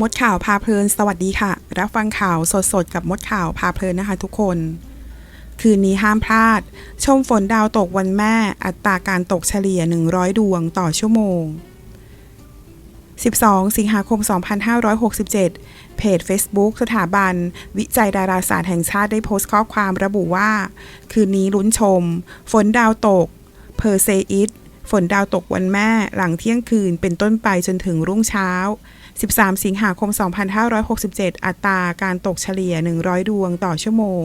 มดข่าวพาเพลิน สวัสดีค่ะ รับฟังข่าวสดๆ กับมดข่าวพาเพลินนะคะทุกคน คืนนี้ห้ามพลาด ชมฝนดาวตกวันแม่ อัตราการตกเฉลี่ย 100 ดวงต่อชั่วโมง 12 สิงหาคม 2567 เพจ Facebook สถาบัน วิจัยดาราศาสตร์แห่งชาติได้โพสต์ข้อความระบุว่า คืนนี้ลุ้นชม ฝนดาวตก เพอร์เซอิต ฝนดาวตกวันแม่หลังเที่ยงคืนเป็นต้นไปจนถึงรุ่งเช้า 13 สิงหาคม 2567 อัตราการตกเฉลี่ย 100 ดวงต่อชั่วโมง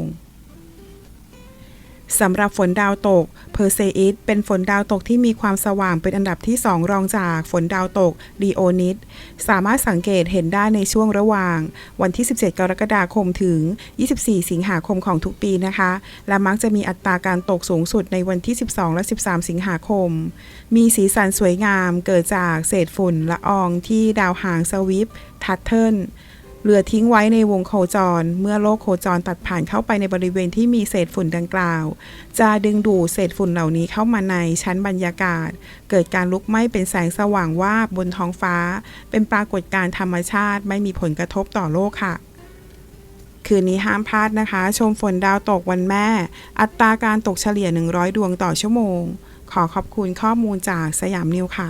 สำหรับฝนดาวตก เพอร์เซอิสเป็นฝนดาวตกที่มีความสว่างเป็นอันดับที่ 2 รองจากฝนดาวตกลีโอนิดสามารถสังเกตเห็นได้ในช่วงระหว่าง วันที่ 17 กรกฎาคมถึง 24 สิงหาคมของทุกปีนะคะ และมักจะมีอัตราการตกสูงสุดในวันที่ 12 และ 13 สิงหาคม มีสีสันสวยงามเกิดจากเศษฝุ่นละอองที่ดาวหางสวิฟทัตเทิล เหลือทิ้งไว้ในวงโคจร เมื่อโลกโคจรตัดผ่านเข้าไปในบริเวณที่มีเศษฝุ่นดังกล่าว จะดึงดูดเศษฝุ่นเหล่านี้เข้ามาในชั้นบรรยากาศ เกิดการลุกไหม้เป็นแสงสว่างวาบบนท้องฟ้า เป็นปรากฏการธรรมชาติไม่มีผลกระทบต่อโลกค่ะคืนนี้ห้ามพลาดนะคะ ชมฝนดาวตกวันแม่ อัตราการตกเฉลี่ย 100 ดวงต่อชั่วโมง ขอขอบคุณข้อมูลจากสยามนิวค่ะ